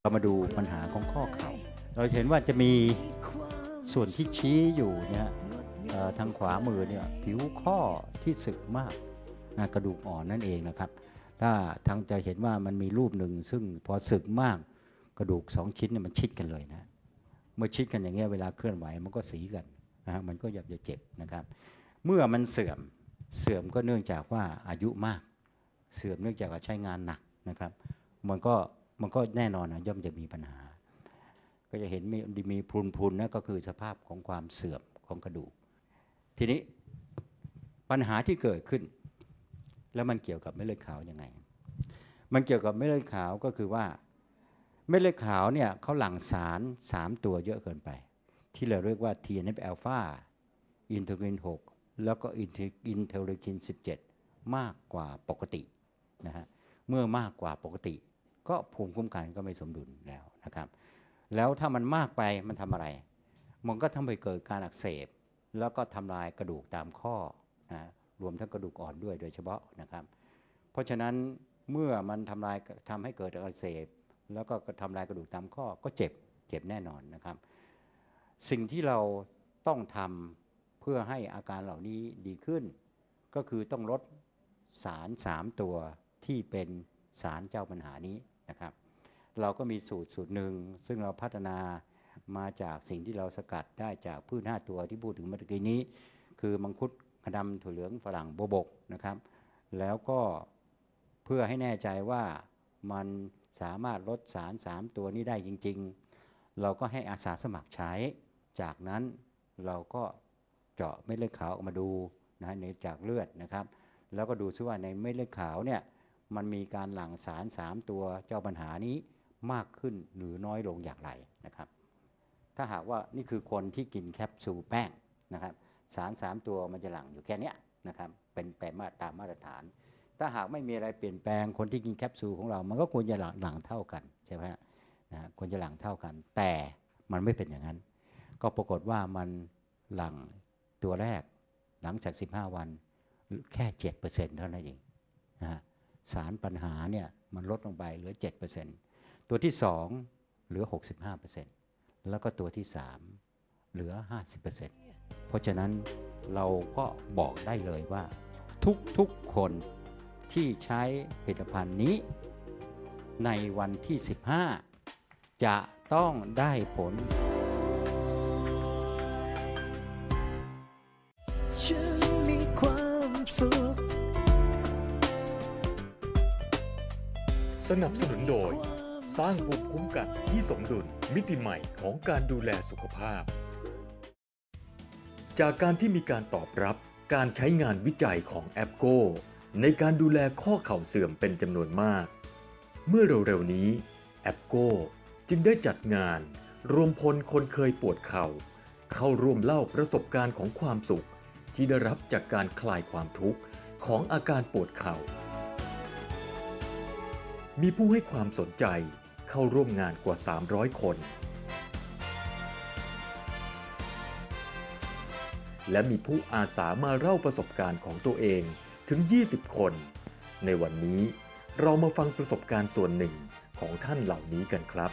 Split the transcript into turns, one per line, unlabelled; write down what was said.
เรามาดูปัญหาของข้อเข่า เราเห็นว่าจะมีส่วนที่ชี้อยู่เนี่ยทางขวามือเนี่ยผิวข้อที่สึกมากนะกระดูกอ่อนนั่นเองนะครับ ถ้าทางจะเห็นว่ามันมีรูปหนึ่ง ซึ่งพอสึกมากกระดูกสองชิ้นเนี่ยมันชิดกันเลยนะเมื่อชิดกันอย่างเงี้ยเวลาเคลื่อนไหวมันก็สีกันนะฮะมันก็อยับจะเจ็บนะครับ เมื่อมันเสื่อมเสื่อมก็เนื่องจากว่าอายุมาก เสื่อมเนื่องจากว่าใช้งานหนัก นะครับ มันก็มันก็แน่นอนนะย่อมจะมีปัญหา ก็จะเห็นมีมีพรุนพุนนะก็คือสภาพของความเสื่อมของกระดูก ทีนี้ปัญหาที่เกิดขึ้น แล้วมันเกี่ยวกับเม็ดเลือดขาวยังไง มันเกี่ยวกับเม็ดเลือดขาวก็คือว่าเม็ดเลือดขาวเนี่ยเขาหลั่งสาร 3 ตัวเยอะเกินไป ที่เราเรียกว่า TNF อ l p h a อินเทอร์ลิน 6 แล้วก็อินเทอร์ลิน 17 มากกว่าปกตินะฮะ เมื่อมากกว่าปกติ ก็ภูมิคุ้มกันก็ไม่สมดุลแล้วนะครับ แล้วถ้ามันมากไปมันทำอะไร มันก็ทำให้เกิดการอักเสบ แล้วก็ทำลายกระดูกตามข้อนะรวมทั้งกระดูกอ่อนด้วยโดยเฉพาะนะครับ เพราะฉะนั้นเมื่อมันทำลายทำให้เกิดอักเสบ แล้วก็ทำลายกระดูกตามข้อก็เจ็บเจ็บแน่นอนนะครับ สิ่งที่เราต้องทำเพื่อให้อาการเหล่านี้ดีขึ้น ก็คือต้องลดสาร 3 ตัว ที่เป็นสารเจ้าปัญหานี้นะครับ เราก็มีสูตรสูตรหนึ่ง ซึ่งเราพัฒนามาจากสิ่งที่เราสกัดได้จากพืช5ตัวที่พูดถึงเมื่อกี้นี้ คือมังคุดกระดำถั่วเหลืองฝรั่งโบบกนะครับ แล้วก็เพื่อให้แน่ใจว่ามันสามารถลดสาร 3 ตัวนี้ได้จริง ๆ เราก็ให้อาสาสมัครใช้ จากนั้นเราก็เจาะเม็ดเลือดขาวออกมาดูนะฮะในจากเลือดนะครับ แล้วก็ดูซิว่าในเม็ดเลือดขาวเนี่ย มันมีการหลั่งสาร 3 ตัวเจ้าปัญหานี้มากขึ้นหรือน้อยลงอย่างไรนะครับ ถ้าหากว่านี่คือคนที่กินแคปซูลแป้งนะครับสาร 3 ตัวมันจะหลั่งอยู่แค่นี้นะครับเป็นแปรมาตรตามมาตรฐาน ถ้าหากไม่มีอะไรเปลี่ยนแปลงคนที่กินแคปซูลของเรา มันก็ควรจะหลั่งหลงเท่ากันใช่ไหมฮะนะควรจะหลั่งเท่ากัน แต่มันไม่เป็นอย่างนั้น ก็ปรากฏว่ามันหลั่งตัวแรกหลังจาก 15 วันแค่ 7%เท่านั้นเองนะฮะ สารปัญหาเนี่ยมันลดลงไปเหลือ 7%ตัวที่ 2 เหลือ 65%แล้วก็ตัวที่ 3 เหลือ 50%เพราะฉะนั้นเราก็บอกได้เลยว่า ทุกๆคนที่ใช้ผลิตภัณฑ์นี้ ในวันที่ 15 จะต้องได้ผล
สนับสนุนโดย สร้างภูมิคุ้มกันที่สมดุลมิติใหม่ของการดูแลสุขภาพ จากการที่มีการตอบรับการใช้งานวิจัยของแอปโกในการดูแลข้อเข่าเสื่อมเป็นจำนวนมาก เมื่อเร็วๆนี้แอปโกจึงได้จัดงาน รวมพลคนเคยปวดเข่า เข้าร่วมเล่าประสบการณ์ของความสุข ที่ได้รับจากการคลายความทุกข์ของอาการปวดเข่า มีผู้ให้ความสนใจเข้าร่วมงานกว่า 300 คน และมีผู้อาสามาเล่าประสบการณ์ของตัวเองถึง 20 คน ในวันนี้เรามาฟังประสบการณ์ส่วนหนึ่งของท่านเหล่านี้กันครับ